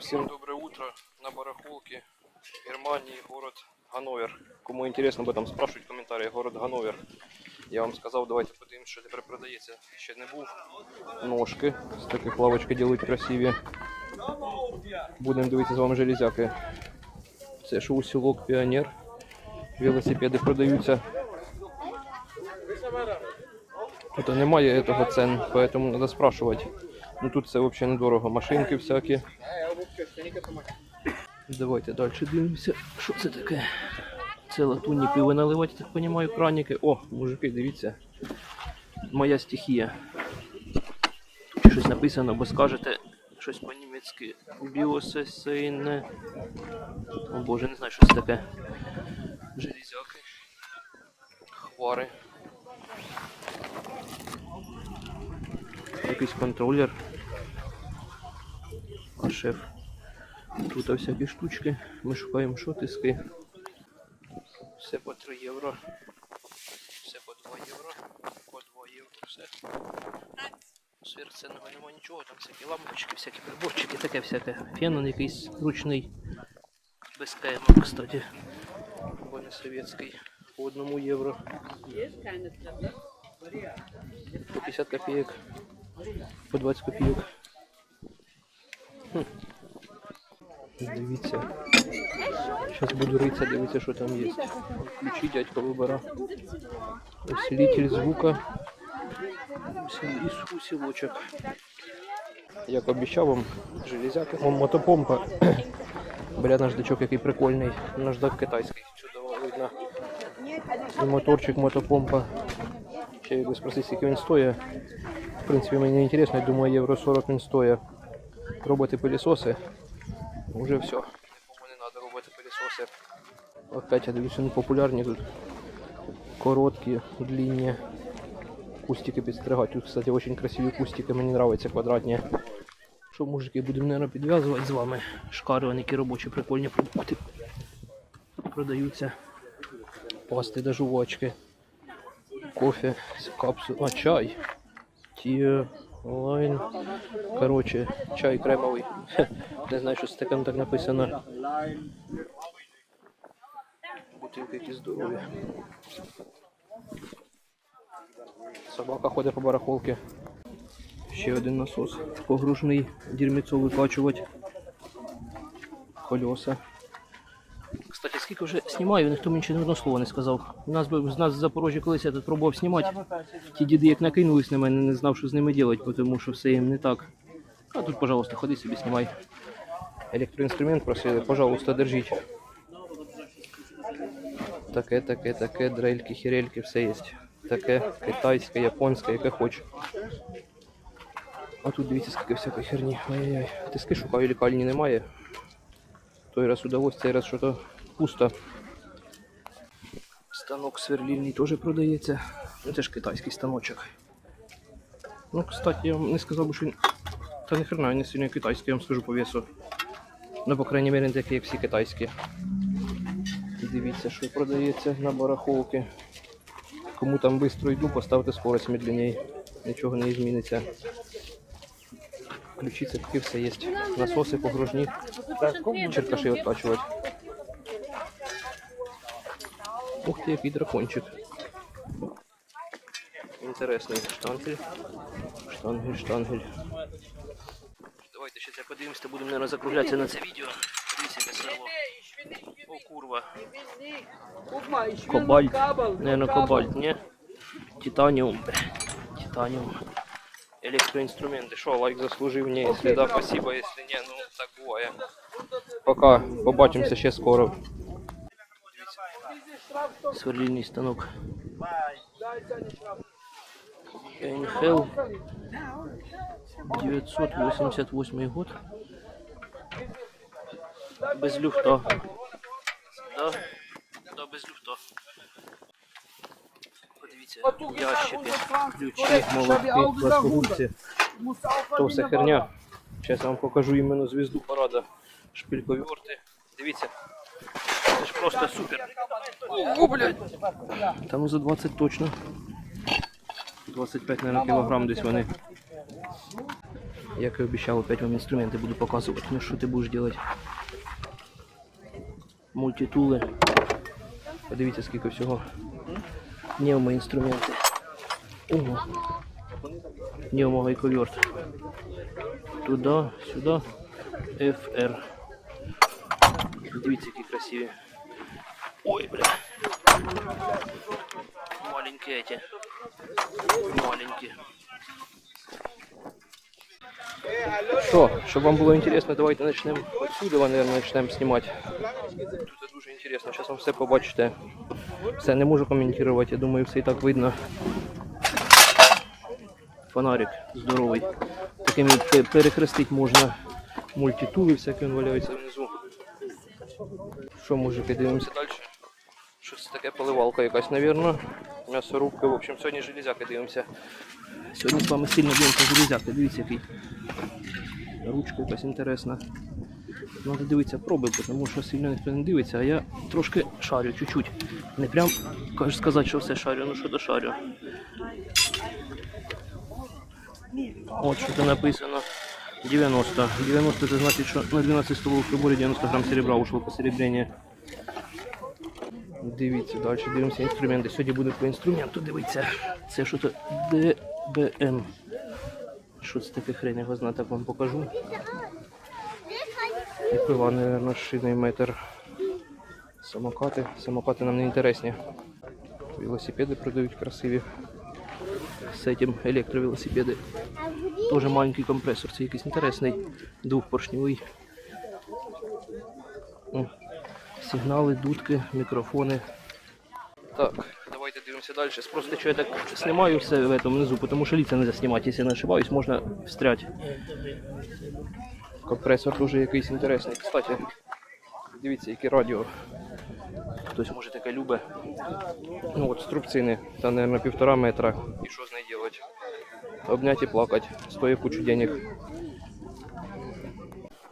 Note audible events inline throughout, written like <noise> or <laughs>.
Всем доброе утро. На барахолке Германии, город Ганновер. Кому интересно об этом, спрашивать в комментариях. Город Ганновер. Я вам сказав, давайте подивимося, що тепер продається. Ще не був. Ножки. З таких лавочки ділить красиві. Будемо дивитися з вами железяки. Це ж усілок Піонер. Велосипеди продаються. Тут немає этого цен, поэтому надо спрашивать. Ну тут це взагалі недорого. Машинки всякі. Давайте далі дивимося. Що це таке? Це латунні пиво наливати, так розумію, краніки. О, мужики, дивіться. Моя стихія. Тут щось написано, бо скажете щось по-німецьки. Біосесейне. О боже, не знаю, що це таке. Железяки. Хвари. Якийсь контролер. А шеф. Тут всякі штучки. Ми шукаємо шотиски. Все по 3 євро. Все по 2 євро. По 2 євро все. Сверхценного нема нічого, там всякі лампочки, всякі приборчики, таке всяке. Фенон якийсь ручний. Без каємок, кстати. Бо не совєтський. По 1 євро. По 50 копеек. По 20 копійок. Хм. Дивіться. Зараз буду ритися, дивитися, що там є. Ключі дядько вибира. Усилитель звука. І усилочок. Як обіцяв вам, железяка. О, мотопомпа. <clears throat> Бля, наждачок який прикольний. Наждак китайський. Чудово видно. І моторчик, мотопомпа. Ще якби спросити, скільки він стоїть. В принципі, мені не інтересно, я думаю, євро 40 він стоїть. Роботи пилісоси. Уже все. Нікому не треба робити пилісоси. Опять я дивлюся, вони популярні тут. Короткі, длинні. Кустики підстригати. Тут, кстати, очень красиві кустики, мені подобаються квадратні. Що, мужики, будемо, мабуть, підв'язувати з вами. Шкари, вони які робочі, прикольні продукти. Продаються. Пасти до жувачки. Кофе, капсул, а чай. Ті лайн. Короче, чай кремовий. <laughs> Не знаю, що з таким так написано. Бутилки які здорові. Собака ходить по барахолці. Ще один насос. Погружний дірміцо викачувати. Колеса. Скільки вже знімаю, ніхто мені ще ні одного слова не сказав. У нас з нас з Запорожжя колись я тут пробував знімати. Ті діди як накинулись на мене, не знав, що з ними робити, тому що все їм не так. А тут, пожалуйста, ходи собі знімай. Електроінструмент просили, пожалуйста, держіть. Таке, таке, таке, дрельки, хірельки, все є. Таке, китайське, японське, яке хоч. А тут дивіться, скільки всякої херні. Ай-яй-яй. Тиски шукаю, лікальні немає. Той раз удалось, цей раз що-то пусто. Станок сверлільний теж продається. Ну, це ж китайський станочок. Ну, кстати, я вам не сказав би, що він. Та не хрена, він не сильно китайський, я вам скажу по весу. Ну, по крайній мірі, не такий, як всі китайські. Дивіться, що продається на барахолки. Кому там швидко йду, поставте скорость медленней. Нічого не зміниться. Ключі, цепки, все є. Насоси погружні. Черкаші откачувати. Ух ти, який дракончик. Інтересний штангель. Штангель, штангель. Давайте ще це подивимося, будемо, мабуть, закруглятися на це відео. Дивіться, село. О, курва. Кобальт. Наверное, кобальт, ні? Титаніум. бля. Титаніум. Електроінструменти. Що, лайк заслужив? Ні, якщо да, спасибо, якщо ні, ну так буває. Пока, побачимося ще скоро. Сверлильний станок. Енхел. 988 год. Без люфта. Да? Да, без люфта. Подивіться, ящики, ключі, молотки, плоскогубці. То все херня. Зараз вам покажу іменно звізду парада. Шпильковерти. Дивіться. Просто супер. Ого, блядь. Там за 20 точно. 25, наверное, кілограм десь вони. Як і обіцяв, опять вам інструменти буду показувати. Ну що ти будеш робити? Мультитули. Подивіться, скільки всього. Пневмоінструменти. Ого. Пневмогайковерт. Туди, сюди. FR. Дивіться, які красиві. Ой, бля. Маленькі эти. Маленькі. Що, щоб вам було інтересно, давайте почнемо отсюди, наверное, почнемо знімати. Тут дуже інтересно, зараз вам все побачите. Все, не можу коментувати, я думаю, все і так видно. Фонарик здоровий. Такими пе- перехрестити можна мультитули, всякі валяються внизу. Що, мужики, дивимося далі. Таке поливалка якась, навірно. М'ясорубка. В общем, сьогодні железяки дивимося. Сьогодні з вами сильно дивимося железяки. Дивіться, який. Ручка якась інтересна. Надо дивитися проби, тому що сильно ніхто не дивиться, а я трошки шарю, чуть-чуть. Не прям кажу сказати, що все шарю, ну що то шарю. От що тут написано. 90. 90 це значить, що на 12 столових приборів 90 грам серебра ушло посередині. Дивіться, далі дивимося інструменти. Сьогодні буде по інструменту дивитися. Це що то ДБМ. Що це таке хрень, його знати, так вам покажу. І пила, мабуть, шийний метр. Самокати. Самокати нам не інтересні. Велосипеди продають красиві. З цим електровелосипеди. Тоже маленький компресор, це якийсь інтересний, двохпоршневий. Сигнали, дудки, мікрофони. Так, давайте дивимося далі. Просто що я так знімаю все в этом внизу, тому що лица не заснімати, якщо я не ошибаюсь, можна встрять. Компресор дуже якийсь інтересний. Кстати, дивіться, яке радіо. Хтось може таке любе. Ну от струбцини, та, мабуть, півтора метра. І що з нею робити? Обнять и плакать. Стоит кучу денег.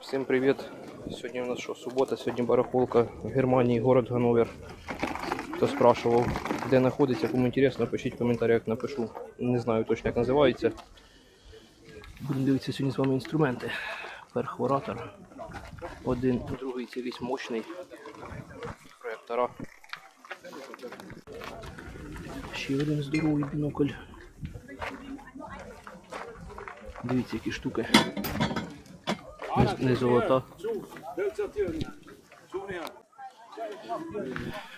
Всем привет. Сегодня у нас что, суббота, сегодня барахолка в Германии, город Ганновер. Хто спрашивав, де знаходиться, кому інтересно, пишіть в коментарях, напишу. Не знаю точно як називається. Будемо дивитися сьогодні з вами інструменти. Перхоратор. Один, другий це якийсь мощний. Проєктора. Ще один здоровий бінокль. Дивіться, які штуки. Не, не золота.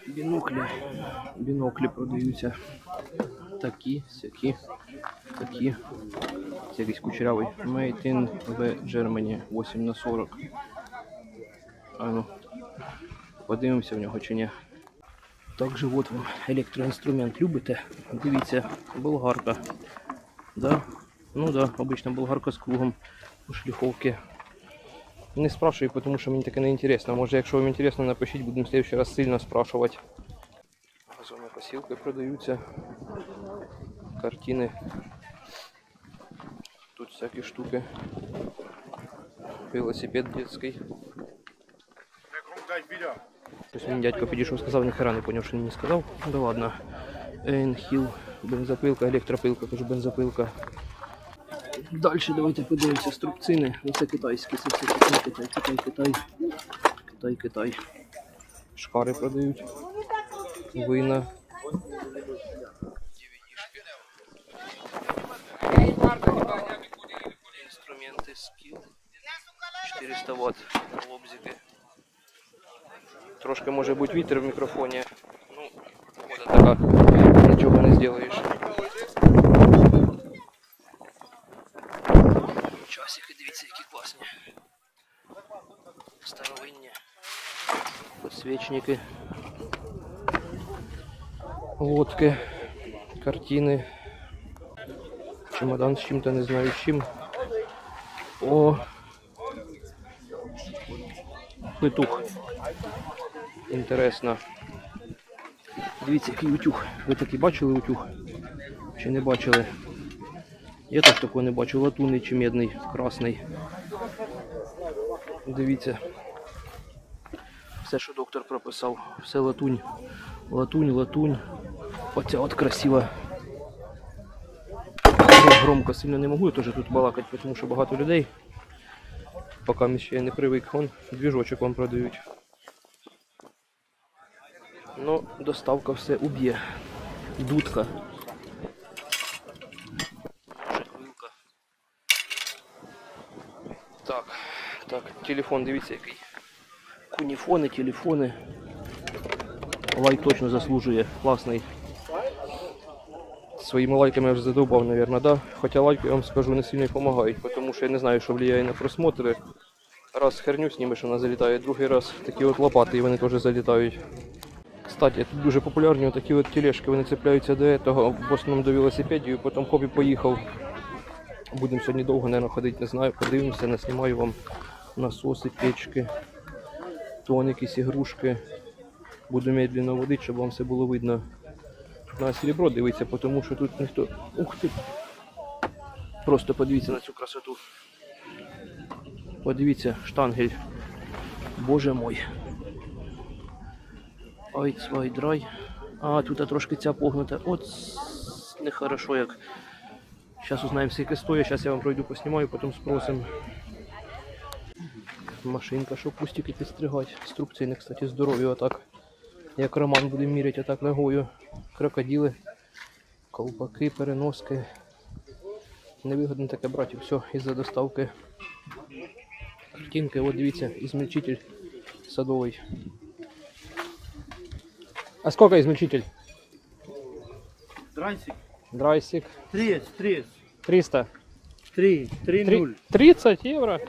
Біноклі. Біноклі продаються. Такі, сякі, такі. Це якийсь кучерявий. Made in в Germany 8 на 40. А ну. Подивимося в нього чи ні. Також от вам електроінструмент любите. Дивіться, болгарка. Да? Ну да, обычно болгарка з кругом у шліфовки. Не спрашиваю, тому що мені таке не інтересно. Може, якщо вам інтересно, напишіть, будемо в следующий раз сильно спрашивати. Газонні посілки продаються. Картини. Тут всякі штуки. Велосипед детський. Ось мені дядько підійшов, сказав, ніхера не поняв, мені сказав. Ну да ладно. Енхіл, бензопилка, електропилка, кажу бензопилка. Далі давайте подивимося струбцини. Ну, Це китайські, це все Китай, Китай, Китай, Китай. Китай, Китай. Шкари продають. Вина. Інструменти скіл. 400 Вт. Лобзики. Трошки може бути вітер в мікрофоні. Ну, погода така. Нічого не зробиш. Часики, дивіться, які класні. Старовинні. Подсвечники. Лодки. Картини. Чемодан з чим-то не знаю чим. О. Петух. Інтересно. Дивіться, який утюг. Ви такий бачили утюг? Чи не бачили? Я теж такого не бачу. Латунний чи медний, красний. Дивіться. Все, що доктор прописав. Все латунь. Латунь, латунь. Оця от красива. громко сильно не можу теж тут балакати, тому що багато людей. Поки ще не привик, вон двіжочок вам продають. Ну, доставка все уб'є. Дудка. Так, так, телефон, дивіться який. Куніфони, телефони. Лайк точно заслужує. Класний. Своїми лайками я вже задовбав, мабуть, да? Хоча лайки, я вам скажу, не сильно допомагають, тому що я не знаю, що впливає на просмотри. Раз херню знімеш, вона залітає, другий раз такі от лопати, і вони теж залітають. Кстати, тут дуже популярні такі от тележки, вони цепляються до того, в основному до велосипедів, потім хобі поїхав. Будемо сьогодні довго, мабуть, ходити, не знаю, подивимося, наснімаю вам насоси, печки, тон якісь ігрушки. Буду медленно водити, щоб вам все було видно. На серебро дивиться, тому що тут ніхто. Ух ти! Просто подивіться на цю красоту. Подивіться, штангель. Боже мой. Ай, цвай, драй. А, тут трошки ця погнута. От нехорошо як. Зараз узнаємо, скільки стоїть. Зараз я вам пройду поснімаю, потім спросимо. Машинка, щоб кустики підстригати. Інструкції, не, кстати, здорові отак. Як Роман буде міряти отак ногою. Крокодили, колпаки, переноски. Невигодно таке брати, все із-за доставки. Картинки, от дивіться, ізмельчитель садовий. А сколько измельчитель? Дрансик. Драйсик. Трец, трец. 300. Три, три, Три- нуль. 30 евро.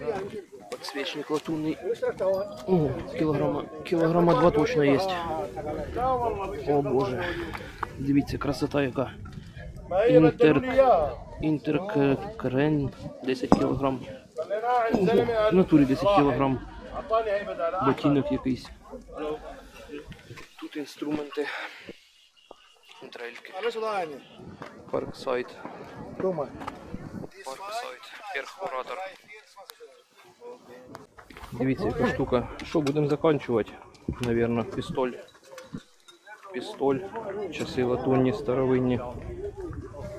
Подсвечник латунный. О, килограмма, килограмма два точно есть. О боже. Дивіться, красота яка. Інтер... Інтеркрен 10 кілограм. Ого, в натурі 10 кілограм. Ботинок якийсь. Тут інструменти. Дрельки. Парксайд. Toma. Парксайд. Перхоратор. Дивіться, яка штука. Що будемо закінчувати? Наверно, пістоль. Пістоль. Часи латунні, старовинні.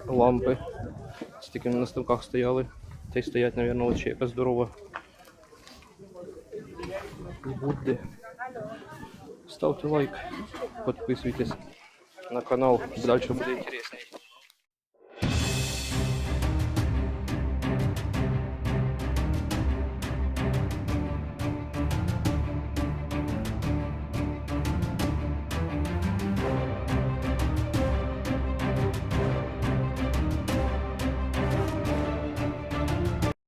Лампи. Такими на ставках стояли. Та й стоять, от ще яка здорова. Будди. Ставте лайк, підписуйтесь на канал, далі буде інтересніше.